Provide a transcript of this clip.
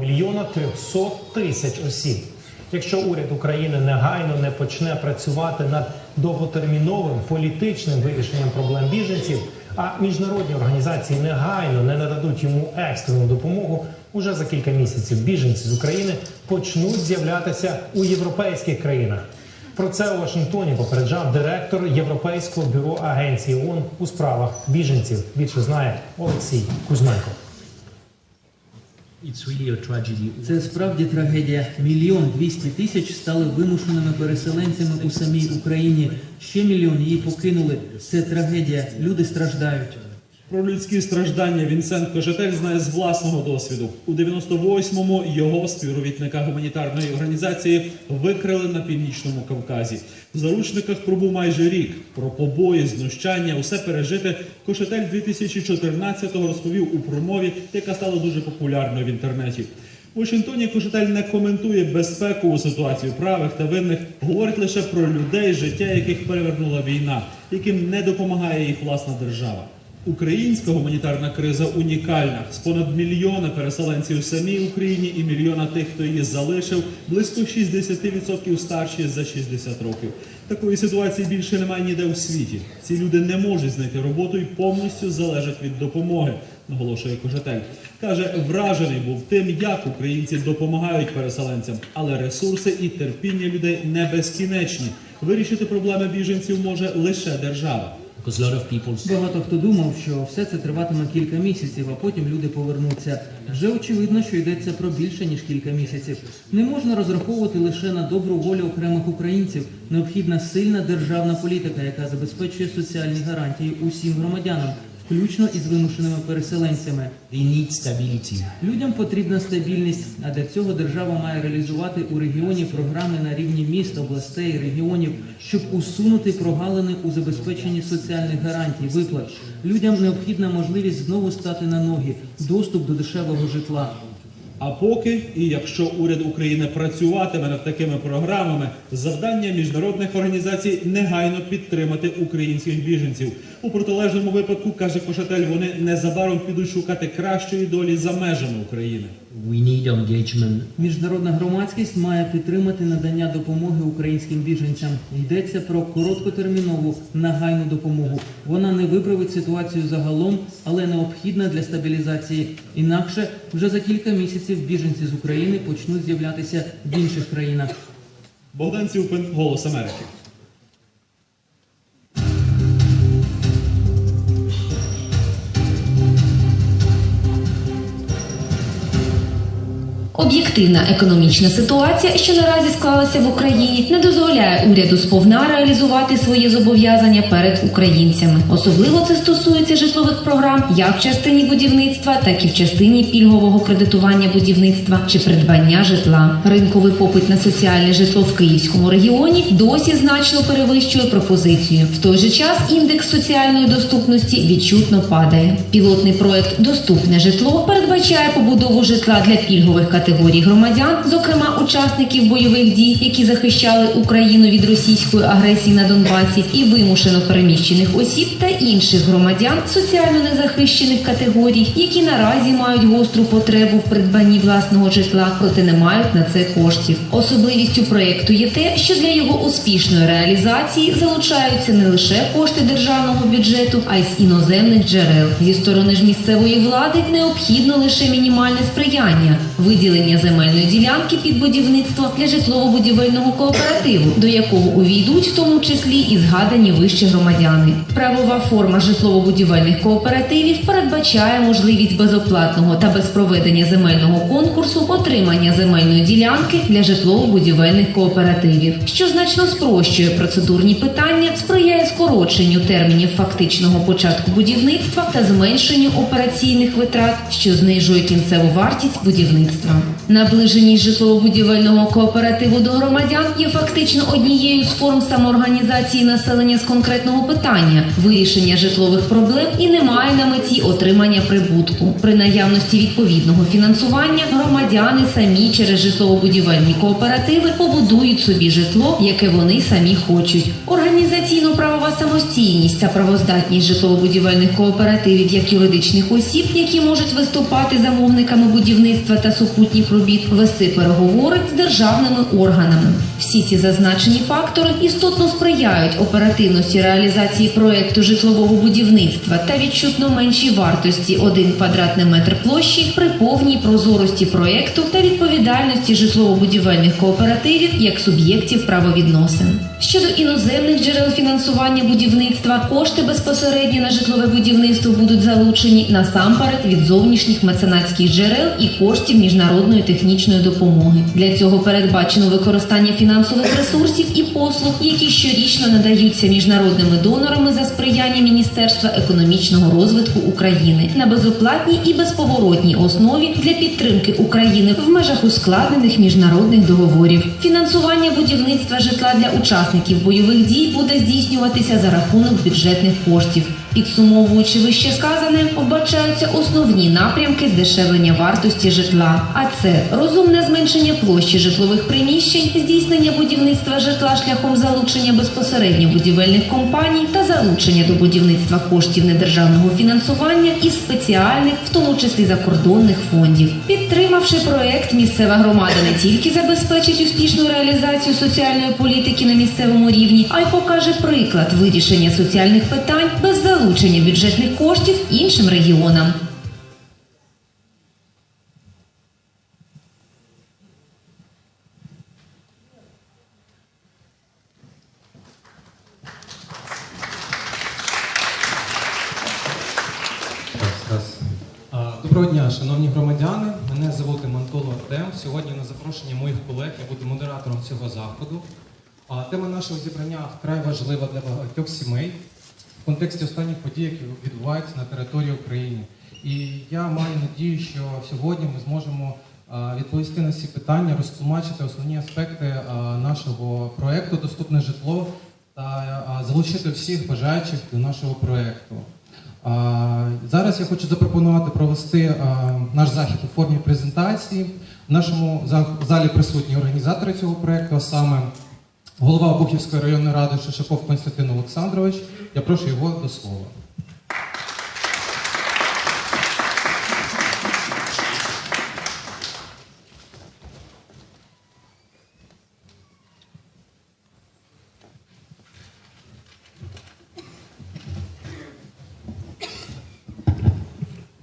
мільйона 300 тисяч осіб. Якщо уряд України негайно не почне працювати над довготерміновим політичним вирішенням проблем біженців, а міжнародні організації негайно не нададуть йому екстрену допомогу, уже за кілька місяців біженці з України почнуть з'являтися у європейських країнах. Про це у Вашингтоні попереджав директор Європейського бюро агенції ООН у справах біженців. Більше знає Олексій Кузьменко. Це справді трагедія. Мільйон двісті тисяч стали вимушеними переселенцями у самій Україні. Ще мільйон її покинули. Це трагедія. Люди страждають. Про людські страждання Вінсент Кожетель знає з власного досвіду. У 98-му його співробітника гуманітарної організації викрили на північному Кавказі. В заручниках пробув майже рік. Про побої, знущання, усе пережити Кошетель 2014-го розповів у промові, яка стала дуже популярною в інтернеті. У Вашингтоні Кошетель не коментує безпекову ситуацію правих та винних, говорить лише про людей, життя яких перевернула війна, яким не допомагає їх власна держава. Українська гуманітарна криза унікальна. З понад мільйона переселенців у самій Україні і мільйона тих, хто її залишив, близько 60% старші за 60 років. Такої ситуації більше немає ніде у світі. Ці люди не можуть знайти роботу і повністю залежать від допомоги, наголошує Кожетель. Каже, вражений був тим, як українці допомагають переселенцям, але ресурси і терпіння людей не безкінечні. Вирішити проблеми біженців може лише держава. Because a lot of people Багато хто думав, що все це триватиме кілька місяців, а потім люди повернуться. Вже очевидно, що йдеться про більше ніж кілька місяців. Не можна розраховувати лише на добру волю окремих українців. Необхідна сильна державна політика, яка забезпечує соціальні гарантії усім громадянам, включно із вимушеними переселенцями. they need stability. Людям потрібна стабільність, а для цього держава має реалізувати у регіоні програми на рівні міст, областей, регіонів, щоб усунути прогалини у забезпеченні соціальних гарантій, виплат. Людям необхідна можливість знову стати на ноги, доступ до дешевого житла. А поки, і якщо уряд України працюватиме над такими програмами, завдання міжнародних організацій негайно підтримати українських біженців. У протилежному випадку, каже Кошатель, вони незабаром підуть шукати кращої долі за межами України. We need engagement. Міжнародна громадськість має підтримати надання допомоги українським біженцям. Йдеться про короткотермінову нагайну допомогу. Вона не виправить ситуацію загалом, але необхідна для стабілізації. Інакше вже за кілька місяців біженці з України почнуть з'являтися в інших країнах. Богдан Цюпин, Голос Америки. Об'єктивна економічна ситуація, що наразі склалася в Україні, не дозволяє уряду сповна реалізувати свої зобов'язання перед українцями. Особливо це стосується житлових програм як в частині будівництва, так і в частині пільгового кредитування будівництва чи придбання житла. Ринковий попит на соціальне житло в Київському регіоні досі значно перевищує пропозицію. В той же час індекс соціальної доступності відчутно падає. Пілотний проект Доступне житло передбачає побудову житла для пільгових категорій громадян, зокрема учасників бойових дій, які захищали Україну від російської агресії на Донбасі, і вимушено переміщених осіб та інших громадян соціально незахищених категорій, які наразі мають гостру потребу в придбанні власного житла, проте не мають на це коштів. Особливістю проєкту є те, що для його успішної реалізації залучаються не лише кошти державного бюджету, а й з іноземних джерел. Зі сторони ж місцевої влади необхідно лише мінімальне сприяння, виділення земельної ділянки під будівництво для житлово-будівельного кооперативу, до якого увійдуть в тому числі і згадані вище громадяни. Правова форма житлово-будівельних кооперативів передбачає можливість безоплатного та без проведення земельного конкурсу отримання земельної ділянки для житлово-будівельних кооперативів, що значно спрощує процедурні питання, сприяє скороченню термінів фактичного початку будівництва та зменшенню операційних витрат, що знижує кінцеву вартість будівництва. Наближеність житлово-будівельного кооперативу до громадян є фактично однією з форм самоорганізації населення з конкретного питання, вирішення житлових проблем і не має на меті отримання прибутку. При наявності відповідного фінансування громадяни самі через житлово-будівельні кооперативи побудують собі житло, яке вони самі хочуть. Організаційно-правова самостійність та правоздатність житлово-будівельних кооперативів як юридичних осіб, які можуть виступати замовниками будівництва та супутніх робіт, вести переговори з державними органами. Всі ці зазначені фактори істотно сприяють оперативності реалізації проекту житлового будівництва та відчутно меншій вартості 1 квадратний метр площі при повній прозорості проекту та відповідальності житлово-будівельних кооперативів як суб'єктів правовідносин. Щодо іноземних джерел фінансування будівництва, кошти безпосередньо на житлове будівництво будуть залучені насамперед від зовнішніх меценатських джерел і коштів міжнародної технічної допомоги. Для цього передбачено використання фінансових ресурсів і послуг, які щорічно надаються міжнародними донорами за сприяння Міністерства економічного розвитку України на безоплатній і безповоротній основі для підтримки України в межах ускладнених міжнародних договорів. Фінансування будівництва житла для учасників бойових дій буде здійснюватися за рахунок бюджетних коштів. Підсумовуючи вище сказане, вбачаються основні напрямки здешевлення вартості житла. А це розумне зменшення площі житлових приміщень, здійснення будівництва житла шляхом залучення безпосередньо будівельних компаній та залучення до будівництва коштів недержавного фінансування із спеціальних, в тому числі закордонних фондів. Підтримавши проект, місцева громада не тільки забезпечить успішну реалізацію соціальної політики на місцевому рівні, а й покаже приклад вирішення соціальних питань без залучення бюджетних коштів іншим регіонам. Доброго дня, шановні громадяни. Мене звати Мантоло Артем. Сьогодні на запрошення моїх колег я буду модератором цього заходу. Тема нашого зібрання вкрай важлива для багатьох сімей в контексті останніх подій, які відбуваються на території України. І я маю надію, що сьогодні ми зможемо відповісти на ці питання, розтлумачити основні аспекти нашого проекту Доступне житло та залучити всіх бажаючих до нашого проекту. А, Зараз я хочу запропонувати провести наш захід у формі презентації. В нашому залі присутні організатори цього проекту, а саме голова Обухівської районної ради Шишаков Константин Олександрович. Я прошу його до слова.